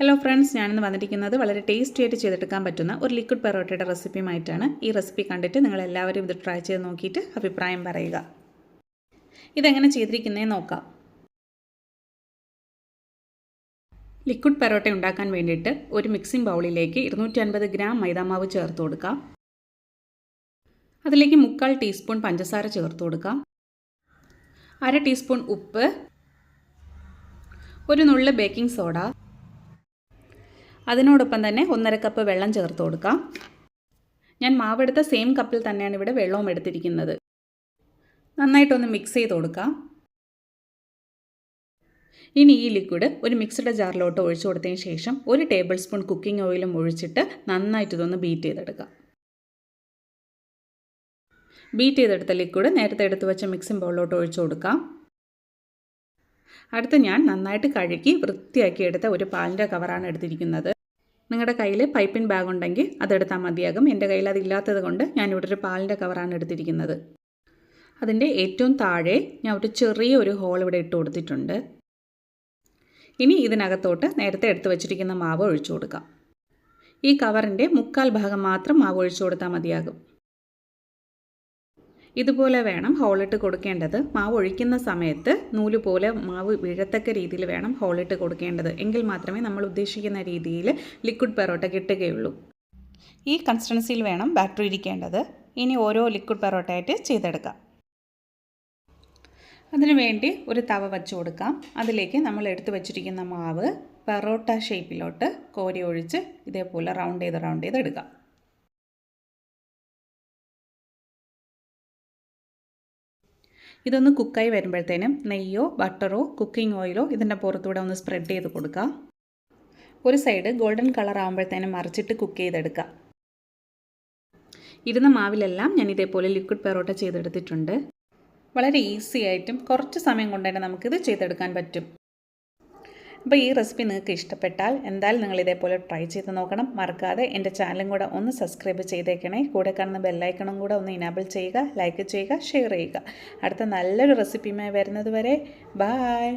Hello friends ഞാനിന്ന് വന്നിരിക്കുന്നത് വളരെ ടേസ്റ്റി ആയിട്ട് ചെയ്തെടുക്കാൻ പറ്റുന്ന ഒരു ലിക്വിഡ് പെറോട്ടയുടെ റെസിപ്പിയുമായിട്ടാണ് ഈ റെസിപ്പി കണ്ടിട്ട് നിങ്ങൾ എല്ലാവരും ഇത് ട്രൈ ചെയ്ത് നോക്കിയിട്ട് അഭിപ്രായം പറയുക. ഇതെങ്ങനെ ചെയ്തിരിക്കുന്നേ നോക്കാം. ലിക്വിഡ് പെറോട്ട ഉണ്ടാക്കാൻ വേണ്ടിയിട്ട് ഒരു മിക്സിംഗ് ബൗളിലേക്ക് ഇരുന്നൂറ്റി അൻപത് ഗ്രാം മൈദാമാവ് ചേർത്ത് കൊടുക്കാം. അതിലേക്ക് മുക്കാൽ ടീസ്പൂൺ പഞ്ചസാര ചേർത്ത് കൊടുക്കാം. അര ടീസ്പൂൺ ഉപ്പ്. ഒരു നുള്ള് ബേക്കിംഗ് സോഡ അതിനോടൊപ്പം തന്നെ ഒന്നര കപ്പ് വെള്ളം ചേർത്ത് കൊടുക്കാം. ഞാൻ മാവെടുത്ത സെയിം കപ്പിൽ തന്നെയാണ് ഇവിടെ വെള്ളവും എടുത്തിരിക്കുന്നത്. നന്നായിട്ടൊന്ന് മിക്സ് ചെയ്ത് കൊടുക്കാം. ഇനി ഈ ലിക്വിഡ് ഒരു മിക്സ്ഡ് ജാറിലോട്ട് ഒഴിച്ചു കൊടുത്തതിന് ശേഷം ഒരു ടേബിൾ സ്പൂൺ കുക്കിംഗ് ഓയിലും ഒഴിച്ചിട്ട് നന്നായിട്ട് ഇതൊന്ന് ബീറ്റ് ചെയ്തെടുക്കാം. ബീറ്റ് ചെയ്തെടുത്ത ലിക്വിഡ് നേരത്തെ എടുത്തു വെച്ച മിക്സിംഗ് ബൗളിലോട്ട് ഒഴിച്ചു കൊടുക്കാം. അടുത്ത് ഞാൻ നന്നായിട്ട് കഴുകി വൃത്തിയാക്കി എടുത്ത ഒരു പാലിന്റെ കവറാണ് എടുത്തിരിക്കുന്നത്. നിങ്ങളുടെ കയ്യിൽ പൈപ്പിൻ ബാഗ് ഉണ്ടെങ്കിൽ അതെടുത്താൽ മതിയാകും. എന്റെ കയ്യിൽ അതില്ലാത്തത് കൊണ്ട് ഞാനിവിടെ ഒരു പാലിന്റെ കവറാണ് എടുത്തിരിക്കുന്നത്. അതിന്റെ ഏറ്റവും താഴെ ഞാൻ ഒരു ചെറിയ ഒരു ഹോൾ ഇവിടെ ഇട്ട് കൊടുത്തിട്ടുണ്ട്. ഇനി ഇതിനകത്തോട്ട് നേരത്തെ എടുത്തു വച്ചിരിക്കുന്ന മാവ് ഒഴിച്ചു കൊടുക്കാം. ഈ കവറിന്റെ മുക്കാൽ ഭാഗം മാത്രം മാവ് ഒഴിച്ചു കൊടുത്താൽ മതിയാകും. ഇതുപോലെ വേണം ഹോളിട്ട് കൊടുക്കേണ്ടത്. മാവ് ഒഴിക്കുന്ന സമയത്ത് നൂൽ പോലെ മാവ് വീഴത്തക്ക രീതിയിൽ വേണം ഹോളിട്ട് കൊടുക്കേണ്ടത്. എങ്കിൽ മാത്രമേ നമ്മൾ ഉദ്ദേശിക്കുന്ന രീതിയിൽ ലിക്വിഡ് പെറോട്ട കിട്ടുകയുള്ളൂ. ഈ കൺസിസ്റ്റൻസിയിൽ വേണം ബാറ്ററി ഇരിക്കേണ്ടത്. ഇനി ഓരോ ലിക്വിഡ് പെറോട്ടയായിട്ട് ചെയ്തെടുക്കാം. അതിനുവേണ്ടി ഒരു തവ വച്ചു കൊടുക്കാം. അതിലേക്ക് നമ്മൾ എടുത്തു വച്ചിരിക്കുന്ന മാവ് പെറോട്ട ഷേപ്പിലോട്ട് കോരി ഒഴിച്ച് ഇതേപോലെ റൗണ്ട് ചെയ്ത് റൗണ്ട് ചെയ്ത് എടുക്കാം. ഇതൊന്ന് കുക്കായി വരുമ്പോഴത്തേനും നെയ്യോ ബട്ടറോ കുക്കിംഗ് ഓയിലോ ഇതിന്റെ പുറത്തൂടെ ഒന്ന് സ്പ്രെഡ് ചെയ്ത് കൊടുക്കുക. ഒരു സൈഡ് ഗോൾഡൻ കളർ ആകുമ്പോഴത്തേനും മറിച്ചിട്ട് കുക്ക് ചെയ്തെടുക്കുക. ഇരുന്ന മാവിലെല്ലാം ഞാൻ ഇതേപോലെ ലിക്വിഡ് പെറോട്ട ചെയ്തെടുത്തിട്ടുണ്ട്. വളരെ ഈസി ആയിട്ടും കുറച്ച് സമയം കൊണ്ട് തന്നെ നമുക്കിത് ചെയ്തെടുക്കാൻ പറ്റും. അപ്പോൾ ഈ റെസിപ്പി നിങ്ങൾക്ക് ഇഷ്ടപ്പെട്ടാൽ എന്തായാലും നിങ്ങൾ ഇതേപോലെ ട്രൈ ചെയ്ത് നോക്കണം. മറക്കാതെ എന്റെ ചാനലും കൂടെ ഒന്ന് സബ്സ്ക്രൈബ് ചെയ്തേക്കണേ. കൂടെ കാണുന്ന ബെല്ലൈക്കണും കൂടെ ഒന്ന് ഇനാബിൾ ചെയ്യുക ലൈക്ക് ചെയ്യുക ഷെയർ ചെയ്യുക. അടുത്ത നല്ലൊരു റെസിപ്പിയുമായി വരുന്നത് വരെ ബായ്